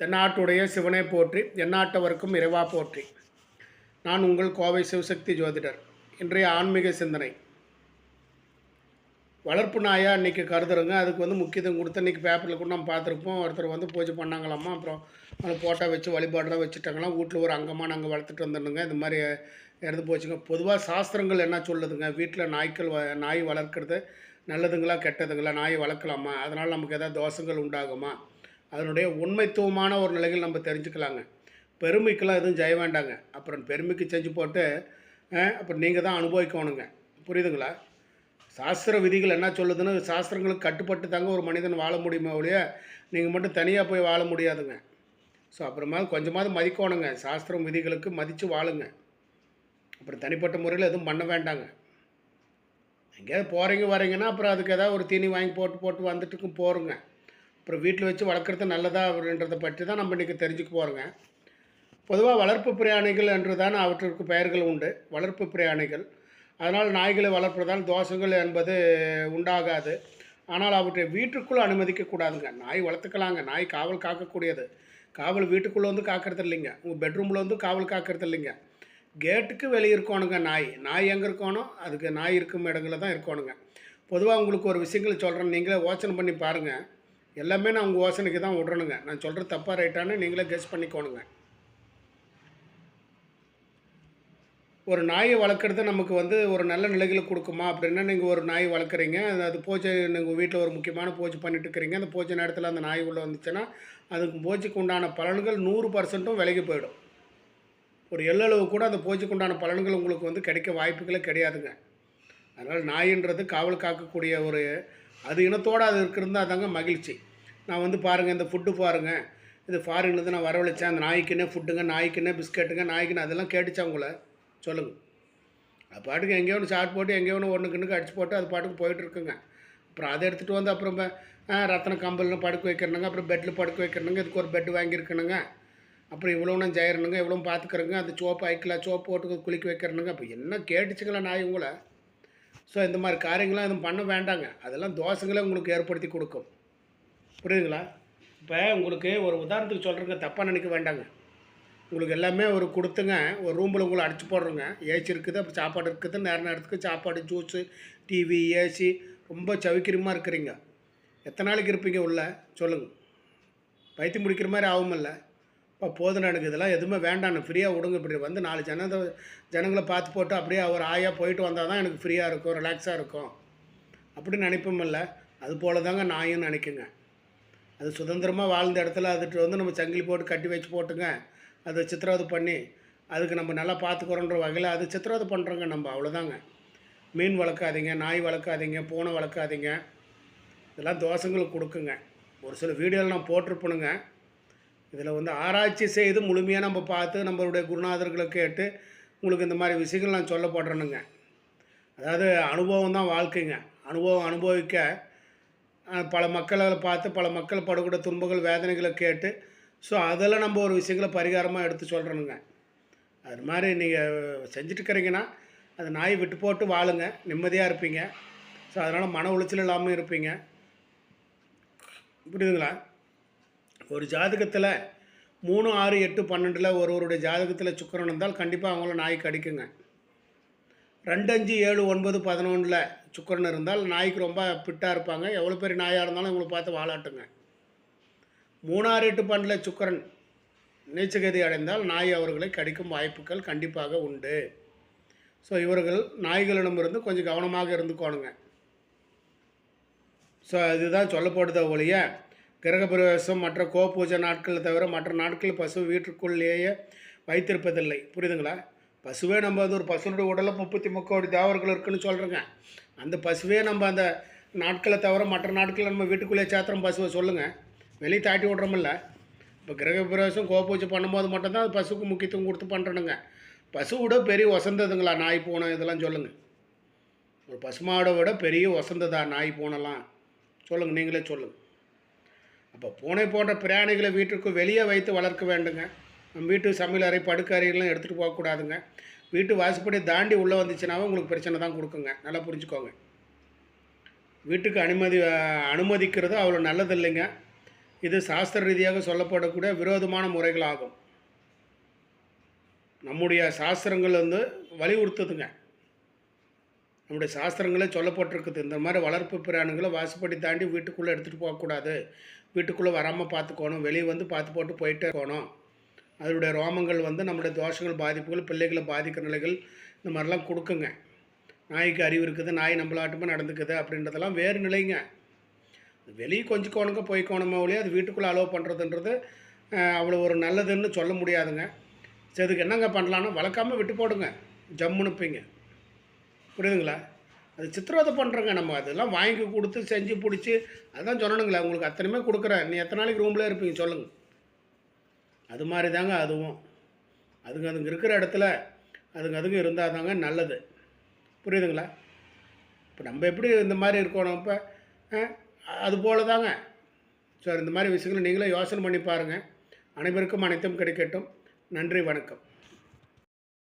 தென்னாட்டுடைய சிவனை போற்றி எந்நாட்டவருக்கும் இறைவா போற்றி. நான் உங்கள் கோவை சிவசக்தி ஜோதிடர். இன்றைய ஆன்மீக சிந்தனை. வளர்ப்பு நாயாக இன்றைக்கி கருதுறங்க. அதுக்கு வந்து முக்கியத்துவம் கொடுத்து இன்றைக்கி பேப்பரில் கூட நம்ம பார்த்துருப்போம். ஒருத்தர் வந்து பூஜை பண்ணாங்களாமா அப்புறம் அதை ஃபோட்டோ வச்சு வழிபாடுலாம் வச்சுட்டாங்களாம் வீட்டில் ஒரு அங்கமாக நாங்கள் வளர்த்துட்டு வந்துடணுங்க. இந்த மாதிரி இறந்து போச்சுங்க. பொதுவாக சாஸ்திரங்கள் என்ன சொல்லுதுங்க? வீட்டில் நாய்க்கள் வ நாய் வளர்க்குறது நல்லதுங்களா கெட்டதுங்களா? நாயை வளர்க்கலாமா? அதனால் நமக்கு எதாவது தோஷங்கள் உண்டாகுமா? அதனுடைய உண்மைத்துவமான ஒரு நிலைகள் நம்ம தெரிஞ்சுக்கலாங்க. பெருமைக்கெல்லாம் எதுவும் ஜெய வேண்டாங்க. அப்புறம் பெருமைக்கு செஞ்சு போட்டு அப்புறம் நீங்கள் தான் அனுபவிக்கணுங்க. புரியுதுங்களா? சாஸ்திர விதிகள் என்ன சொல்லுதுன்னு சாஸ்திரங்களுக்கு கட்டுப்பட்டு தாங்க ஒரு மனிதன் வாழ முடியுமே ஒழிய நீங்கள் மட்டும் தனியாக போய் வாழ முடியாதுங்க. ஸோ அப்புறமா கொஞ்சமாவது மதிக்கணுங்க. சாஸ்திரம் விதிகளுக்கு மதித்து வாழுங்க. அப்புறம் தனிப்பட்ட முறையில் எதுவும் பண்ண வேண்டாங்க. எங்கேயாவது போகிறீங்க வரீங்கன்னா அப்புறம் அதுக்கு ஏதாவது ஒரு தீனி வாங்கி போட்டு போட்டு வந்துட்டுக்கும் போகிறோங்க அப்புறம் வீட்டில் வச்சு வளர்க்குறது நல்லதா அப்படின்றத பற்றி தான் நம்ம இன்றைக்கி தெரிஞ்சுக்க போகிறோங்க பொதுவாக வளர்ப்பு பிராணிகள் என்று தான் அவற்றிற்கு பெயர்கள் உண்டு. வளர்ப்பு பிராணிகள் அதனால் நாய்களை வளர்ப்பதால் தோஷங்கள் என்பது உண்டாகாது. ஆனால் அவற்றை வீட்டுக்குள்ளே அனுமதிக்கக்கூடாதுங்க நாய் வளர்த்துக்கலாங்க. நாய் காவல் காக்கக்கூடியது. காவல் வீட்டுக்குள்ளே வந்து காக்கிறது இல்லைங்க. உங்கள் பெட்ரூமில் வந்து காவல் காக்கிறது இல்லைங்க. கேட்டுக்கு வெளியே இருக்கணுங்க நாய். நாய் எங்கே இருக்கணும்? அதுக்கு நாய் இருக்கும் இடங்களில் தான் இருக்கணுங்க. பொதுவாக உங்களுக்கு ஒரு விஷயங்கள் சொல்கிறேன் நீங்களே யோசனை பண்ணி பாருங்கள் எல்லாமே நான் உங்கள் யோசனைக்கு தான் விட்றணுங்க நான் சொல்கிற தப்பாக ரைட்டானு நீங்களே கெஸ் பண்ணிக்கோணுங்க. ஒரு நாயை வளர்க்குறது நமக்கு வந்து ஒரு நல்ல நிலைகளை கொடுக்குமா? அப்படின்னா நீங்கள் ஒரு நாய் வளர்க்குறீங்க. அது- அது பூஜை நீங்கள் வீட்டில் ஒரு முக்கியமான பூஜை பண்ணிட்டு இருக்கிறீங்க. அந்த பூஜை நேரத்தில் அந்த நாய் உள்ளே வந்துச்சுன்னா அதுக்கு பூஜைக்கு உண்டான பலன்கள் நூறு பர்சன்ட்டும் விலகி போயிடும். ஒரு எள்ளளவு கூட அந்த பூஜைக்கு உண்டான பலன்கள் உங்களுக்கு வந்து கிடைக்க வாய்ப்புகளே கிடையாதுங்க. அதனால் நாயின்றது காவல் காக்கக்கூடிய ஒரு அது இனத்தோடு அது இருக்கிறது அதாங்க மகிழ்ச்சி. நான் வந்து பாருங்கள் இந்த ஃபுட்டு பாருங்கள் இது ஃபாரின்லேருந்து நான் வரவழைச்சேன். அந்த நாய்க்குன்னே ஃபுட்டுங்க நாய்க்குன்னே பிஸ்கெட்டுங்க நாய்க்குன்னு அதெல்லாம் கேட்டுச்சா உங்களை? சொல்லுங்கள் அது பாட்டுக்கு எங்கேயோ ஒன்று சாட் போட்டு எங்கேயோ ஒன்று ஒன்று கிண்ணுக்கு அடிச்சு போட்டு அது பாட்டுக்கு போயிட்டுருக்குங்க அப்புறம் அதை எடுத்துகிட்டு வந்து அப்புறம் ரத்தன கம்பல்னு படுக்க வைக்கிறனுங்க. அப்புறம் பெட்டில் படுக்க வைக்கிறனுங்க. இதுக்கு ஒரு பெட் வாங்கியிருக்கணுங்க. அப்புறம் இவ்வளோ நான் செய்கிறனுங்க இவ்வளோ பார்த்துக்கிறேங்க அந்த சோப்பு ஐக்கலாம் சோப்பு போட்டு குளிக்க வைக்கிறனுங்க. அப்போ என்ன கேட்டுச்சுங்களா நாய் உங்களை? ஸோ இந்த மாதிரி காரியங்களாம் எதுவும் பண்ண வேண்டாங்க. அதெல்லாம் தோசைங்களே உங்களுக்கு ஏற்படுத்தி கொடுக்கும். புரியுதுங்களா? இப்போ உங்களுக்கு ஒரு உதாரணத்துக்கு சொல்கிறேங்க தப்பாக நினைக்க வேண்டாங்க. உங்களுக்கு எல்லாமே ஒரு கொடுத்துங்க ஒரு ரூமில் உங்களை அடிச்சு போடுறோங்க. ஏசி இருக்குது அப்புறம் சாப்பாடு இருக்குது நேர நேரத்துக்கு சாப்பாடு ஜூஸு டிவி ஏசி ரொம்ப சவிக்கிரமாக இருக்கிறீங்க. எத்தனை நாளைக்கு இருப்பீங்க உள்ள? சொல்லுங்கள் பைத்தியம் முடிக்கிற மாதிரி ஆகுமில்ல. இப்போ போதும் எனக்கு இதெல்லாம் எதுவுமே வேண்டாம். ஃப்ரீயாக விடுங்க. இப்படி வந்து நாலு ஜன ஜனங்களை பார்த்து போட்டு அப்படியே அவர் ஆயா போயிட்டு வந்தால் தான் எனக்கு ஃப்ரீயாக இருக்கும் ரிலாக்ஸாக இருக்கும். அப்படின்னு நினைப்போமில்ல அது போல தாங்க நாயும் நினைக்குங்க. அது சுதந்திரமாக வாழ்ந்த இடத்துல அதுட்டு வந்து நம்ம சங்கிலி போட்டு கட்டி வச்சு போட்டுங்க. அதை சித்திரவதை பண்ணி அதுக்கு நம்ம நல்லா பார்த்துக்குறோன்ற வகையில் அது சித்திரவதை பண்ணுறோங்க நம்ம அவ்வளோதாங்க மீன் வளர்க்காதீங்க நாய் வளர்க்காதீங்க பூனை வளர்க்காதீங்க. இதெல்லாம் தோஷங்களுக்கு கொடுக்குங்க. ஒரு சில வீடியோவில் நான் போட்டிருப்பணுங்க இதில் வந்து ஆராய்ச்சி செய்து முழுமையாக நம்ம பார்த்து நம்மளுடைய குருநாதர்களை கேட்டு உங்களுக்கு இந்த மாதிரி விஷயங்கள் நான் சொல்லப்படுறேனுங்க. அதாவது அனுபவம் தான் வாழ்க்கைங்க. அனுபவம் அனுபவிக்க பல மக்களை பார்த்து பல மக்கள் படக்கூடிய துன்பங்கள் வேதனைகளை கேட்டு ஸோ அதில் நம்ம ஒரு விஷயங்களை பரிகாரமாக எடுத்து சொல்கிறேனுங்க அது மாதிரி நீங்கள் செஞ்சுட்டு இருக்கிறீங்கன்னா அது நாயை விட்டு போட்டு வாழுங்க. நிம்மதியாக இருப்பீங்க. ஸோ அதனால் மன உளைச்சல் இல்லாமல் இருப்பீங்க. புரியுதுங்களா? ஒரு ஜாதகத்தில் மூணு ஆறு எட்டு பன்னெண்டில் ஒருவருடைய ஜாதகத்தில் சுக்கரன் இருந்தால் கண்டிப்பாக அவங்கள நாய் கடிக்குங்க ரெண்டு அஞ்சு ஏழு ஒன்பது பதினொன்றில் சுக்கிரன் இருந்தால் நாய்க்கு ரொம்ப ஃபிட்டாக இருப்பாங்க. எவ்வளோ பெரிய நாயாக இருந்தாலும் உங்களை பார்த்து வாழாட்டுங்க. மூணாறு எட்டு பன்னெண்டில் சுக்கிரன் நீச்சகதி அடைந்தால் நாய் அவர்களை கடிக்கும் வாய்ப்புகள் கண்டிப்பாக உண்டு. ஸோ இவர்கள் நாய்களிடமிருந்து கொஞ்சம் கவனமாக இருந்துக்கோணுங்க. ஸோ இதுதான் சொல்லப்படுத ஒழிய கிரகப்பிரவேசம் மற்ற கோ பூஜை நாட்களை தவிர மற்ற நாட்களில் பசு வீட்டுக்குள்ளேயே வைத்திருப்பதில்லை. புரியுதுங்களா? பசுவே நம்ம அது ஒரு பசுனுடைய உடலில் முப்பத்தி முக்கோடி தேவர்கள் இருக்குன்னு சொல்கிறேங்க அந்த பசுவே நம்ம அந்த நாட்களை தவிர மற்ற நாட்களில் நம்ம வீட்டுக்குள்ளே சாத்திரம் பசுவை சொல்லுங்கள் வெளியே தாட்டி விட்றோமில்ல. இப்போ கிரகப்பிரவேசம் பிரவேசம் பூஜை பண்ணும்போது மட்டும்தான் அது பசுக்கு முக்கியத்துவம் கொடுத்து பண்ணுறணுங்க பசுவோட பெரிய வசந்ததுங்களா நாய் பூனை இதெல்லாம் சொல்லுங்கள் ஒரு பசுமாடை விட பெரிய வசந்ததா நாய் பூனைலாம். சொல்லுங்கள் நீங்களே சொல்லுங்கள் அப்போ பூனை போன்ற பிராணிகளை வீட்டுக்கு வெளியே வைத்து வளர்க்க வேண்டுங்க. வீட்டு சமையல் அறை படுக்கை எடுத்துகிட்டு போகக்கூடாதுங்க. வீட்டு வாசப்படி தாண்டி உள்ளே வந்துச்சுனாவே உங்களுக்கு பிரச்சனை தான் கொடுக்குங்க. நல்லா புரிஞ்சுக்கோங்க. வீட்டுக்கு அனுமதி அஹ், அனுமதிக்கிறது அவ்வளோ நல்லது இல்லைங்க இது சாஸ்திர ரீதியாக சொல்லப்படக்கூடிய விரோதமான முறைகள் ஆகும் நம்முடைய சாஸ்திரங்கள் வந்து வலியுறுத்துதுங்க. நம்முடைய சாஸ்திரங்களே சொல்லப்பட்டிருக்குது. இந்த மாதிரி வளர்ப்பு பிராணிகளை வாசப்படி தாண்டி வீட்டுக்குள்ளே எடுத்துகிட்டு போகக்கூடாது. வீட்டுக்குள்ளே வராமல் பார்த்துக்கோணும். வெளியே வந்து பார்த்து போட்டு போயிட்டே இருக்கணும். அதனுடைய ரோமங்கள் வந்து நம்முடைய தோஷங்கள் பாதிப்புகள் பிள்ளைகளை பாதிக்கிற நிலைகள் இந்த மாதிரிலாம் கொடுக்குங்க. நாய்க்கு அறிவு இருக்குது நாய் நம்மளாட்டுமே நடந்துக்குது அப்படின்றதெல்லாம் வேறு நிலைங்க. வெளியே கொஞ்சம் கோணுங்க போய்க்கோணுமே ஒழிய அது வீட்டுக்குள்ளே அலோவ் பண்ணுறதுன்றது அவ்வளோ ஒரு நல்லதுன்னு சொல்ல முடியாதுங்க. சரி இதுக்கு என்னங்க பண்ணலான்னா வளர்க்காம விட்டு போடுங்க. ஜம்முனுப்பீங்க புரியுதுங்களா? அது சித்திரவதை பண்ணுறோங்க நம்ம. அதெல்லாம் வாங்கி கொடுத்து செஞ்சு பிடிச்சி அதான் சொல்லணுங்களேன் உங்களுக்கு அத்தனையுமே கொடுக்குறேன். நீ எத்தனை நாளைக்கு ரூம்லேயே இருப்பீங்க? சொல்லுங்கள் அது மாதிரி தாங்க அதுவும். அதுங்க அதுங்க இருக்கிற இடத்துல அதுங்க அதுங்க இருந்தால் தாங்க நல்லது. புரியுதுங்களா? இப்போ நம்ம எப்படி இந்த மாதிரி இருக்கணும் இப்போ? அது போல தாங்க. ஸோ இந்த மாதிரி விஷயங்களை நீங்களே யோசனை பண்ணி பாருங்கள் அனைவருக்கும் அனைத்தும் கிடைக்கட்டும். நன்றி வணக்கம்.